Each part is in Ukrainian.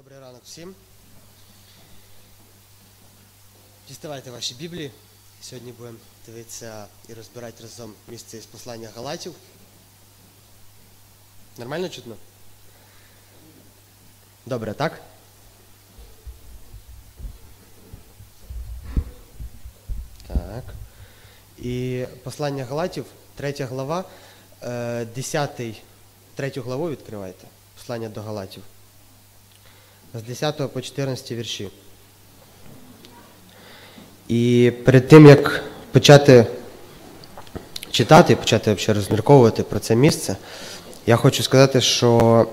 Добрий ранок всім. Діставайте ваші біблії. Сьогодні будемо дивитися і розбирати разом місце із послання Галатів. Нормально чутно? Добре, так? Так. І послання Галатів, третя глава, е, 10, третю главу відкривайте. Послання до Галатів. З 10 по 14 вірші. І перед тим, як почати читати, почати взагалі розмірковувати про це місце, я хочу сказати, що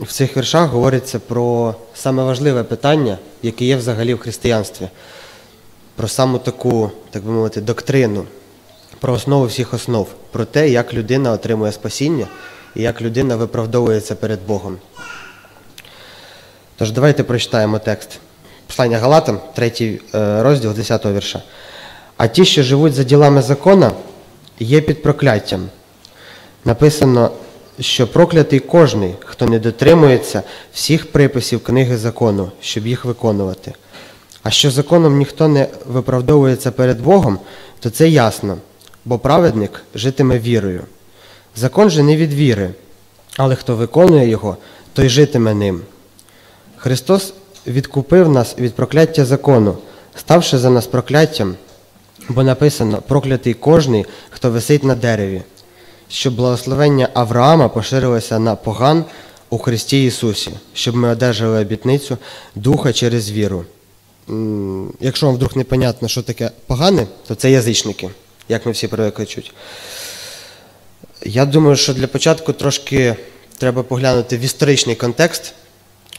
в цих віршах говориться про саме важливе питання, яке є взагалі в християнстві, про саму таку, так би мовити, доктрину, про основу всіх основ, про те, як людина отримує спасіння і як людина виправдовується перед Богом. Тож давайте прочитаємо текст. Послання Галатам, 3 розділ 10 вірша. А ті, що живуть за ділами закона, є під прокляттям. Написано, що проклятий кожний, хто не дотримується всіх приписів книги закону, щоб їх виконувати. А що законом ніхто не виправдовується перед Богом, то це ясно, бо праведник житиме вірою. Закон же не від віри, але хто виконує його, той житиме ним. Христос відкупив нас від прокляття закону, ставши за нас прокляттям, бо написано проклятий кожний, хто висить на дереві, щоб благословення Авраама поширилося на поган у Христі Ісусі, щоб ми одержали обітницю Духа через віру. Якщо вам вдруг непонятно, що таке погани, то це язичники, як ми всі привикли чути. Я думаю, що для початку трошки треба поглянути в історичний контекст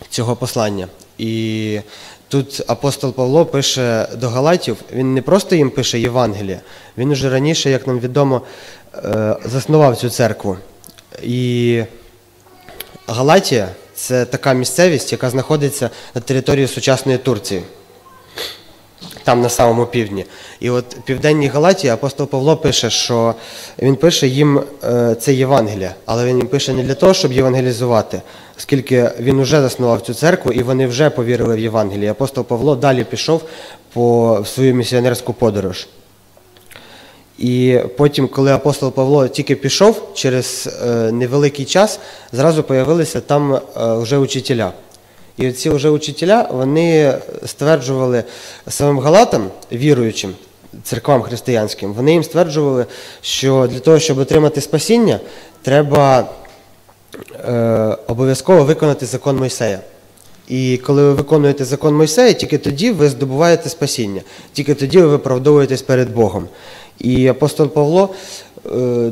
цього послання. І тут апостол Павло пише до Галатів, він не просто їм пише Євангеліє, він уже раніше, як нам відомо, е, заснував цю церкву. І Галатія це така місцевість, яка знаходиться на території сучасної Турції. Там на самому півдні. І от в південній Галатії апостол Павло пише, що він пише їм е, це Євангелія, але він їм пише не для того, щоб євангелізувати, оскільки він вже заснував цю церкву і вони вже повірили в Євангеліє. Апостол Павло далі пішов по в свою місіонерську подорож. І потім, коли апостол Павло тільки пішов, через е, невеликий час зразу появилися там е, вже учителя. І ці вже учителя вони стверджували самим галатам, віруючим церквам християнським, вони їм стверджували, що для того, щоб отримати спасіння, треба е, обов'язково виконати закон Мойсея. І коли ви виконуєте закон Мойсея, тільки тоді ви здобуваєте спасіння, тільки тоді ви виправдовуєтесь перед Богом. І апостол Павло е,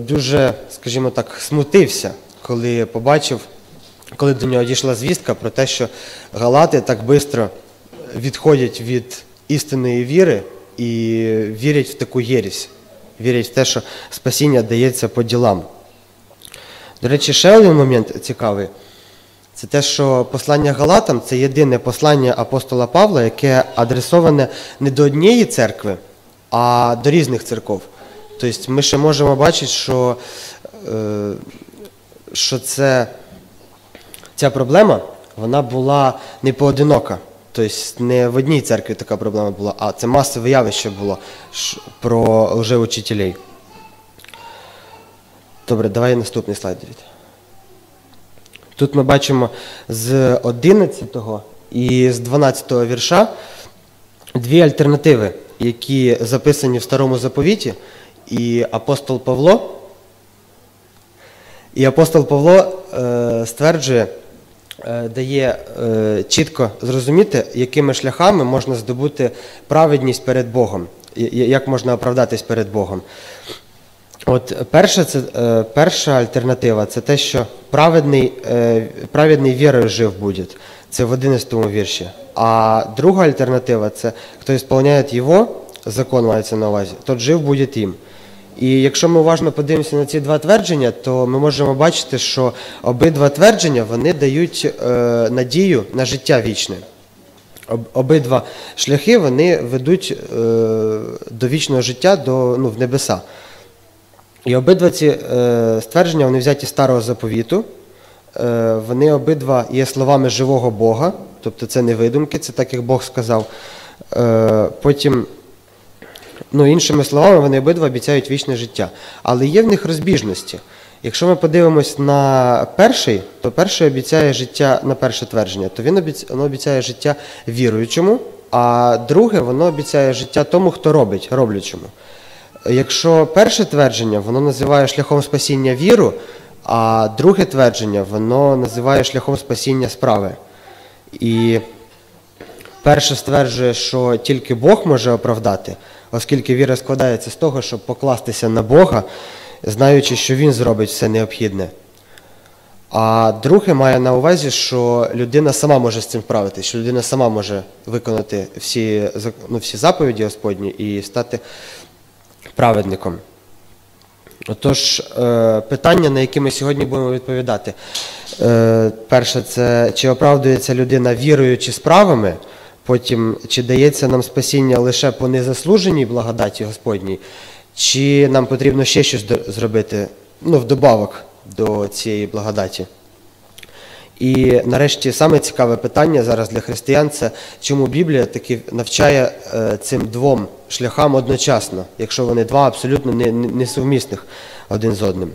дуже, скажімо так, смутився, коли побачив коли до нього дійшла звістка про те, що галати так швидко відходять від істинної віри і вірять в таку єрість, вірять в те, що спасіння дається по ділам. До речі, ще один момент цікавий. Це те, що послання Галатам це єдине послання апостола Павла, яке адресоване не до однієї церкви, а до різних церков. Тобто ми ще можемо бачити, що, е, що це ця проблема вона була не поодинока. Тобто не в одній церкві така проблема була, а це масове явище було про лжеучителей. Добре, давай наступний слайд. Тут ми бачимо з 11 і з 12 вірша дві альтернативи, які записані в старому заповіті, і апостол Павло. І апостол Павло е, стверджує, дає е, чітко зрозуміти, якими шляхами можна здобути праведність перед Богом, як можна оправдатись перед Богом. От перша, це, е, перша альтернатива це те, що праведний, е, праведний вірою жив буде. Це в 11 вірші. А друга альтернатива це хто ісполняє його, закон мається на увазі, тот жив буде їм. І якщо ми уважно подивимося на ці два твердження, то ми можемо бачити, що обидва твердження вони дають е, надію на життя вічне. Об, обидва шляхи вони ведуть е, до вічного життя до, ну, в небеса. І обидва ці е, ствердження вони взяті з старого заповіту, е, вони обидва є словами живого Бога, тобто це не видумки, це так як Бог сказав. Е, Потім, ну, іншими словами, вони обидва обіцяють вічне життя. Але є в них розбіжності. Якщо ми подивимось на перший, то перший обіцяє життя на перше твердження, то він обіцяє, воно обіцяє життя віруючому, а друге воно обіцяє життя тому, хто робить, роблячому. Якщо перше твердження воно називає шляхом спасіння віру, а друге твердження воно називає шляхом спасіння справи. І перше стверджує, що тільки Бог може оправдати, оскільки віра складається з того, щоб покластися на Бога, знаючи, що Він зробить все необхідне. А друге має на увазі, що людина сама може з цим справитися, що людина сама може виконати всі, ну, всі заповіді Господні і стати праведником. Отож, е, питання, на які ми сьогодні будемо відповідати. Е, Перше, це чи оправдується людина вірою чи справами, потім, чи дається нам спасіння лише по незаслуженій благодаті Господній, чи нам потрібно ще щось зробити ну, вдобавок до цієї благодаті. І нарешті саме цікаве питання зараз для християн це чому Біблія таки навчає е, цим двом шляхам одночасно, якщо вони два абсолютно не- не- несумісних один з одним.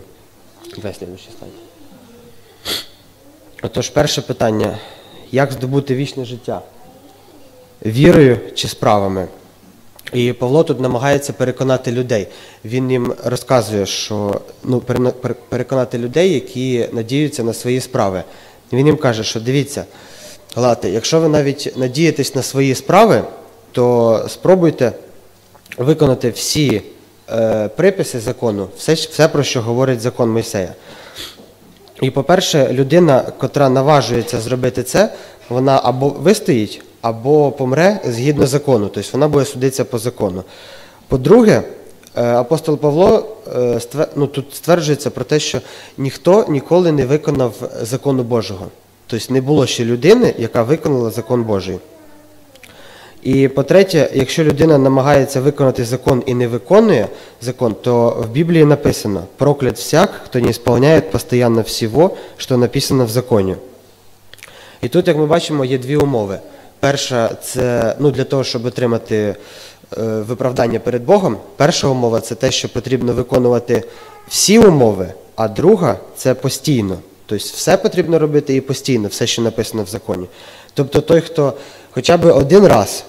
Отож, перше питання: як здобути вічне життя? Вірою чи справами? І Павло тут намагається переконати людей. Він їм розказує, що ну, переконати людей, які надіються на свої справи. Він їм каже, що дивіться, Галати, якщо ви навіть надієтесь на свої справи, то спробуйте виконати всі е, приписи закону, все, все, про що говорить закон Мойсея. І, по-перше, людина, котра наважується зробити це, вона або вистоїть, або помре згідно закону, тобто вона буде судитися по закону. По-друге, е, апостол Павло е, ну, тут стверджується про те, що ніхто ніколи не виконав закону Божого. Тобто не було ще людини, яка виконала закон Божий. І по-третє, якщо людина намагається виконати закон і не виконує закон, то в Біблії написано проклят всяк, хто не сповняє постійно всього, що написано в законі. І тут, як ми бачимо, є дві умови. Перша це ну, для того, щоб отримати е, виправдання перед Богом. Перша умова це те, що потрібно виконувати всі умови, а друга це постійно. Тобто все потрібно робити і постійно, все, що написано в законі. Тобто той, хто хоча б один раз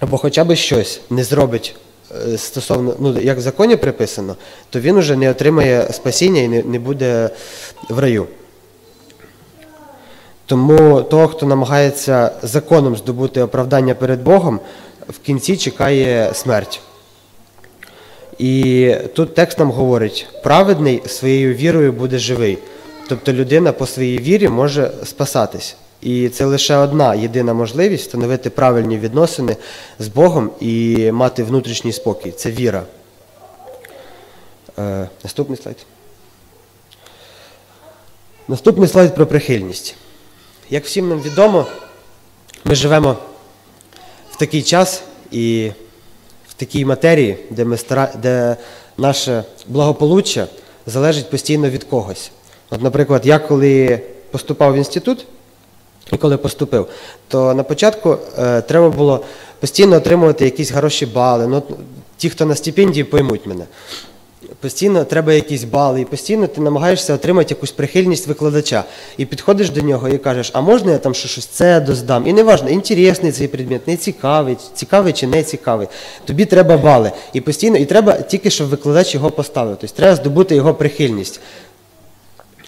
або хоча б щось не зробить е, стосовно, ну, як в законі приписано, то він уже не отримає спасіння і не, не буде в раю. Тому того, хто намагається законом здобути оправдання перед Богом, в кінці чекає смерть. І тут текст нам говорить: праведний своєю вірою буде живий. Тобто людина по своїй вірі може спасатись. І це лише одна єдина можливість встановити правильні відносини з Богом і мати внутрішній спокій. Це віра. Е, наступний слайд. Наступний слайд про прихильність. Як всім нам відомо, ми живемо в такий час і в такій матерії, де, ми стара... де наше благополуччя залежить постійно від когось. От, наприклад, я коли поступав в інститут, і коли поступив, то на початку е, треба було постійно отримувати якісь хороші бали. Ну, ті, хто на стипендії, поймуть мене. Постійно треба якісь бали, і постійно ти намагаєшся отримати якусь прихильність викладача. І підходиш до нього і кажеш, а можна я там щось це доздам? І не важливо, інтересний цей предмет, не цікавий, цікавий чи не цікавий. Тобі треба бали. І постійно, і треба тільки, щоб викладач його поставив. Тобто треба здобути його прихильність.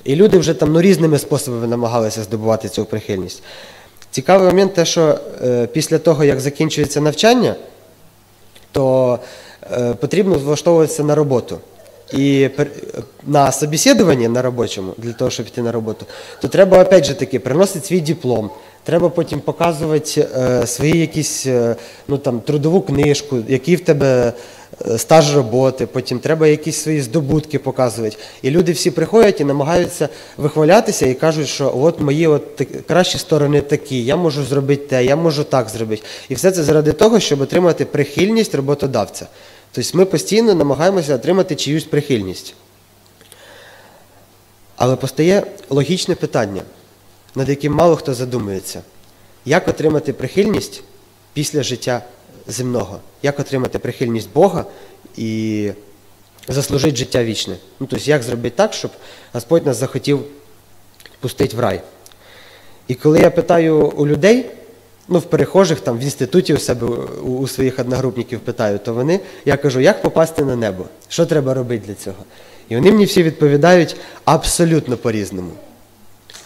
І люди вже там ну, різними способами намагалися здобувати цю прихильність. Цікавий момент те, що е, після того, як закінчується навчання, то е, потрібно влаштовуватися на роботу. Пер- на собеседуванні на робочому, для того, щоб йти на роботу, то треба опять же таки приносити свій диплом. Треба потім показувати е, свої якісь е, ну, там, трудову книжку, який в тебе е, стаж роботи, потім треба якісь свої здобутки показувати. І люди всі приходять і намагаються вихвалятися і кажуть, що от мої от так- кращі сторони такі, я можу зробити те, я можу так зробити. І все це заради того, щоб отримати прихильність роботодавця. Тобто ми постійно намагаємося отримати чиюсь прихильність. Але постає логічне питання, над яким мало хто задумується. як отримати прихильність після життя земного, як отримати прихильність Бога і заслужити життя вічне. Ну, тобто, як зробити так, щоб Господь нас захотів пустити в рай. І коли я питаю у людей, ну, в перехожих, там, в інституті у себе, у, у своїх одногрупників питаю, то вони, я кажу, як попасти на небо? Що треба робити для цього? І вони мені всі відповідають абсолютно по-різному.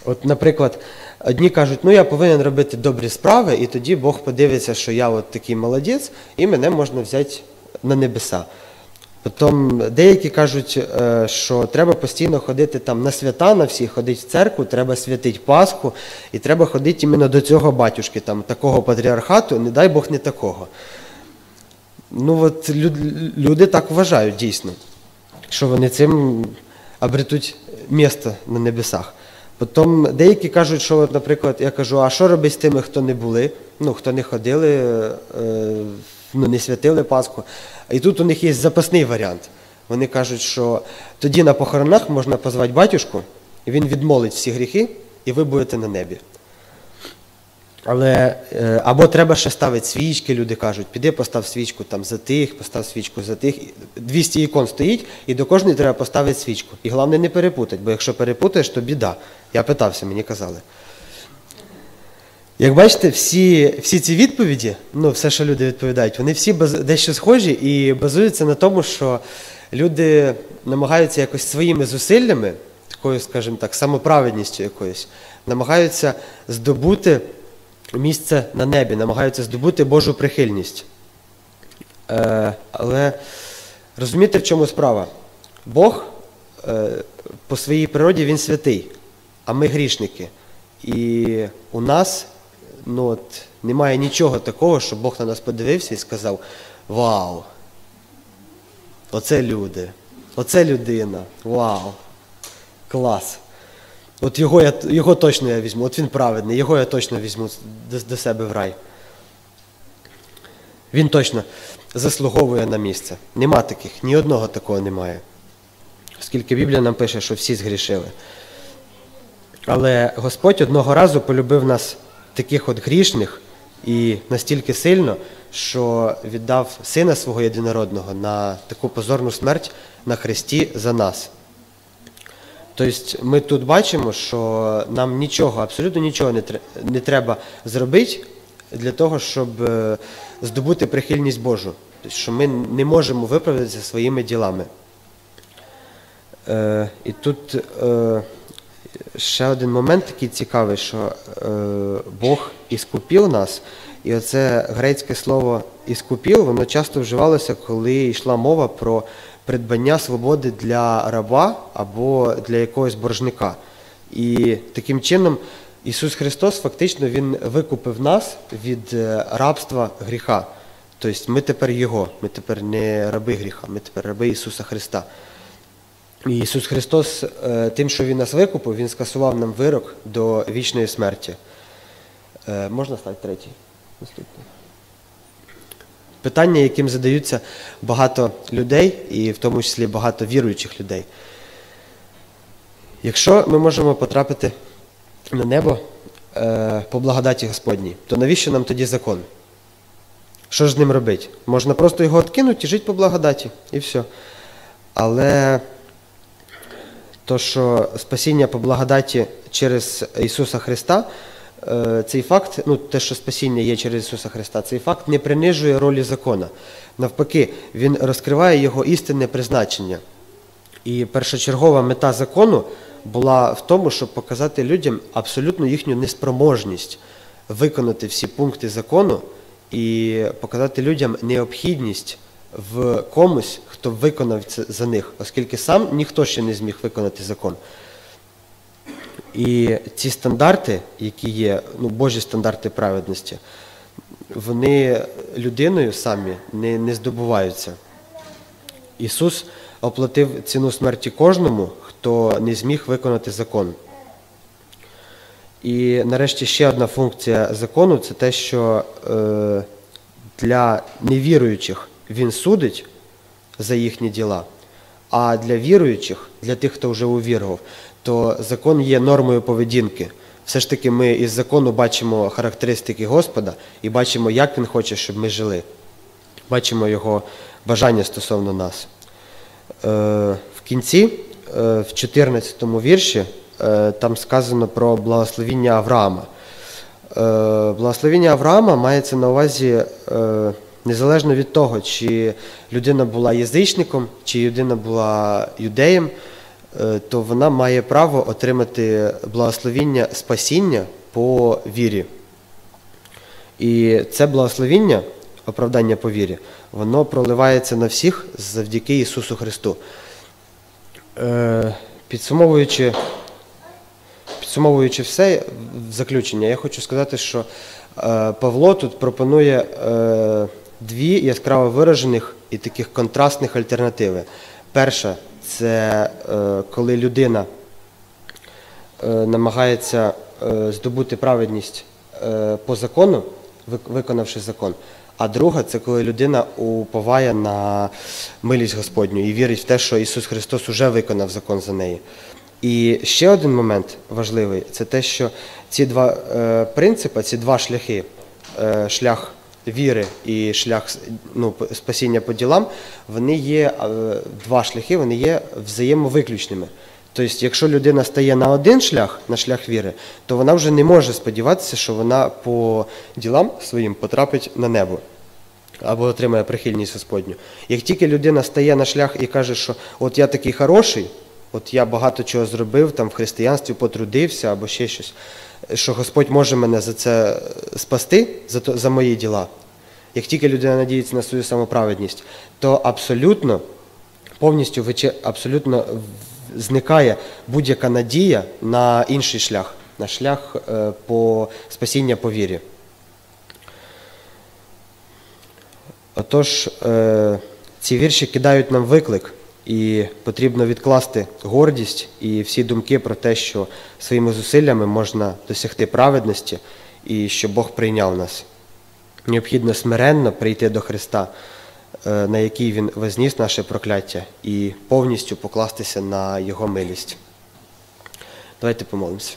От, наприклад, одні кажуть, ну я повинен робити добрі справи, і тоді Бог подивиться, що я от такий молодець, і мене можна взяти на небеса. Потім деякі кажуть, е, що треба постійно ходити там на свята, на всі ходити в церкву, треба святити Пасху, і треба ходити іменно до цього батюшки, там, такого патріархату, не дай Бог не такого. Ну от люди так вважають дійсно, що вони цим обретуть місто на небесах. Потім деякі кажуть, що, от, наприклад, я кажу, а що робити з тими, хто не були, ну, хто не ходили, е, ну, не святили Пасху. І тут у них є запасний варіант. Вони кажуть, що тоді на похоронах можна позвати батюшку, і він відмолить всі гріхи, і ви будете на небі. Але е, або треба ще ставити свічки, люди кажуть, піди постав свічку там за тих, постав свічку за тих. 200 ікон стоїть, і до кожної треба поставити свічку. І головне не перепутати, бо якщо перепутаєш, то біда. Я питався, мені казали. Як бачите, всі всі ці відповіді, ну все, що люди відповідають, вони всі баз, дещо схожі і базуються на тому, що люди намагаються якось своїми зусиллями, такою, скажімо так, самоправедністю якоюсь, намагаються здобути місце на небі, намагаються здобути Божу прихильність. Е, Але розумієте, в чому справа? Бог е, по своїй природі Він святий, а ми грішники. І у нас ну, от, немає нічого такого, щоб Бог на нас подивився і сказав: Вау! Оце люди, оце людина, вау! Клас! От його я, його точно я візьму, от він праведний, його я точно візьму до, до себе в рай. Він точно заслуговує на місце. Нема таких, ні одного такого немає. Оскільки Біблія нам пише, що всі згрішили. Але Господь одного разу полюбив нас таких от грішних і настільки сильно, що віддав сина свого єдинородного на таку позорну смерть на Христі за нас. Тобто ми тут бачимо, що нам нічого, абсолютно нічого не треба зробити для того, щоб е, здобути прихильність Божу. Тобто, що ми не можемо виправдатися своїми ділами. Е, І тут е, ще один момент такий цікавий, що е, Бог іскупів нас, і оце грецьке слово іскупів, воно часто вживалося, коли йшла мова про придбання свободи для раба або для якогось боржника. І таким чином Ісус Христос фактично Він викупив нас від е, рабства гріха. Тобто ми тепер Його, ми тепер не раби гріха, ми тепер раби Ісуса Христа. Ісус Христос, е, тим, що Він нас викупив, Він скасував нам вирок до вічної смерті. Е, можна стати третій? Наступний. Питання, яким задаються багато людей, і в тому числі багато віруючих людей. Якщо ми можемо потрапити на небо е, по благодаті Господній, то навіщо нам тоді закон? Що ж з ним робити? Можна просто його відкинути і жити по благодаті, і все. Але то, що спасіння по благодаті через Ісуса Христа, е, цей факт, ну те, що спасіння є через Ісуса Христа, цей факт не принижує ролі закона. Навпаки, він розкриває його істинне призначення. І першочергова мета закону була в тому, щоб показати людям абсолютно їхню неспроможність виконати всі пункти закону і показати людям необхідність в комусь, хто виконав це за них, оскільки сам ніхто ще не зміг виконати закон. І ці стандарти, які є, ну, Божі стандарти праведності, вони людиною самі не, не здобуваються. Ісус оплатив ціну смерті кожному, хто не зміг виконати закон. І нарешті ще одна функція закону це те, що е, для невіруючих він судить за їхні діла, а для віруючих, для тих, хто вже увірував, то закон є нормою поведінки. Все ж таки, ми із закону бачимо характеристики Господа і бачимо, як Він хоче, щоб ми жили. Бачимо Його бажання стосовно нас. Е, В кінці, е, в 14 вірші, е, там сказано про благословіння Авраама. Благословіння Авраама мається на увазі незалежно від того, чи людина була язичником, чи людина була юдеєм, е, то вона має право отримати благословіння спасіння по вірі. І це благословіння, оправдання по вірі, воно проливається на всіх завдяки Ісусу Христу. Е, Підсумовуючи, підсумовуючи все в заключення, я хочу сказати, що е, Павло тут пропонує дві яскраво виражених і таких контрастних альтернативи. Перша це е, коли людина е, намагається е, здобути праведність по закону, виконавши закон. А друга це коли людина уповає на милість Господню і вірить в те, що Ісус Христос уже виконав закон за неї. І ще один момент важливий це те, що ці два принципи, ці два шляхи, шлях віри і шлях ну, спасіння по ділам, вони є е, два шляхи, вони є взаємовиключними. Тобто, якщо людина стає на один шлях, на шлях віри, то вона вже не може сподіватися, що вона по ділам своїм потрапить на небо або отримає прихильність Господню. Як тільки людина стає на шлях і каже, що от я такий хороший, от я багато чого зробив, там в християнстві потрудився або ще щось, що Господь може мене за це спасти, за, то, за мої діла. Як тільки людина надіється на свою самоправедність, то абсолютно повністю абсолютно зникає будь-яка надія на інший шлях, на шлях е, по спасіння по вірі. Отож, е, ці вірші кидають нам виклик, і потрібно відкласти гордість і всі думки про те, що своїми зусиллями можна досягти праведності і що Бог прийняв нас. Необхідно смиренно прийти до Христа, е, на який Він возніс наше прокляття, і повністю покластися на Його милість. Давайте помолимося.